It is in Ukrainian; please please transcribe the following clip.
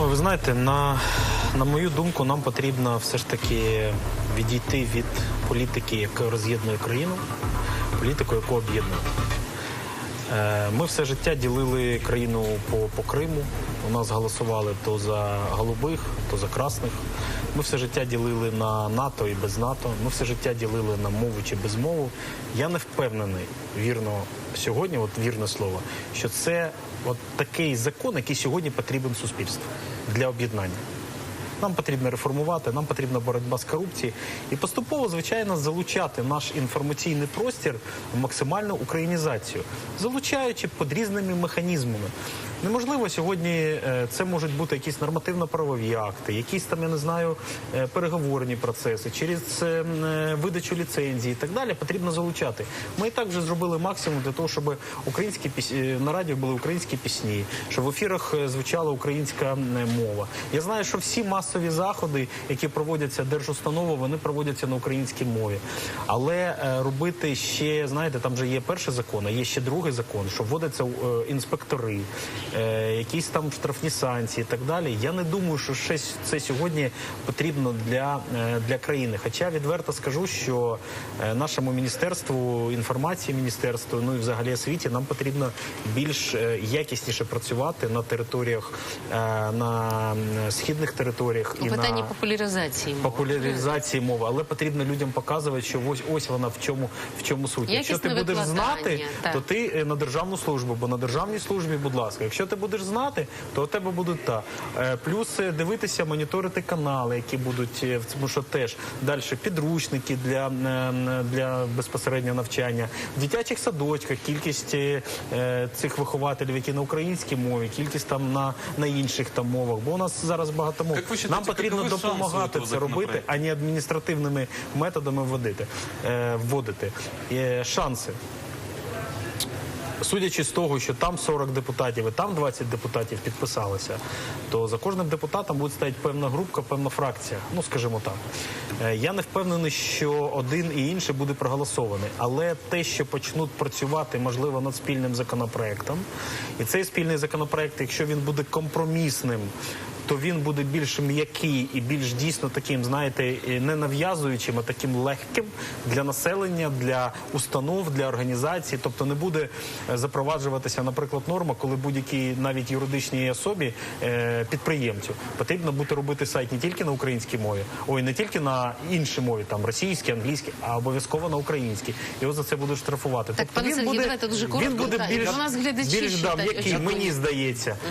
Ну, ви знаєте, на, на мою думку, нам потрібно все ж таки відійти від політики, яка роз'єднує країну, політику, яку об'єднує. Е, Ми все життя ділили країну по, по Криму. У нас голосували то за голубих, то за красних. Ми все життя ділили на НАТО і без НАТО. Ми все життя ділили на мову чи без мову. Я не впевнений, вірно сьогодні, от вірне слово, що це от такий закон, який сьогодні потрібен суспільству для об'єднання. Нам потрібно реформувати, нам потрібна боротьба з корупцією і поступово, звичайно, залучати наш інформаційний простір в максимальну українізацію, залучаючи під різними механізмами. Неможливо сьогодні е, це можуть бути якісь нормативно-правові акти, якісь там, я не знаю, е, переговорні процеси, через е, видачу ліцензії і так далі. Потрібно залучати. Ми і так вже зробили максимум для того, щоб українські піс... е, на радіо були українські пісні, щоб в ефірах звучала українська мова. Я знаю, що всі масові заходи, які проводяться держустанови, вони проводяться на українській мові. Але робити ще, знаєте, там вже є перший закон, а є ще другий закон, що вводяться інспектори, е, якісь там штрафні санкції і так далі. Я не думаю, що щось це сьогодні потрібно для, е, для країни. Хоча відверто скажу, що е, нашому міністерству інформації, міністерству, ну і взагалі освіті, нам потрібно більш е, якісніше працювати на територіях, е, на східних територіях У і питанні на популяризації мови. популяризації мови, але потрібно людям показувати, що ось ось вона в чому в чому суть. Якщо ти будеш знати, так. то ти на державну службу, бо на державній службі, будь ласка, якщо ти будеш знати, то у тебе будуть та Е, плюс е, дивитися, моніторити канали, які будуть е, тому, що теж далі підручники для, для безпосереднього навчання в дитячих садочках. Кількість цих вихователів, які на українській мові, кількість там на, на інших там мовах. Бо у нас зараз багато мов. Считаєте, Нам потрібно допомагати це робити, а не адміністративними методами вводити, вводити. Шанси. Судячи з того, що там 40 депутатів і там 20 депутатів підписалися, то за кожним депутатом буде стояти певна групка, певна фракція. Ну скажімо так. Е, Я не впевнений, що один і інший буде проголосований, але те, що почнуть працювати, можливо, над спільним законопроектом, і цей спільний законопроект, якщо він буде компромісним. То він буде більш м'який і більш дійсно таким, знаєте, не нав'язуючим, а таким легким для населення, для установ, для організацій. Тобто не буде е, запроваджуватися, наприклад, норма, коли будь-якій навіть юридичній особі е, підприємцю потрібно буде робити сайт не тільки на українській мові, ой, не тільки на іншій мові, там російській, англійській, а обов'язково на українській. Його за це будуть штрафувати. Так, пане Сергію, давайте дуже він буде більш, нас більш да, м'який, мені здається.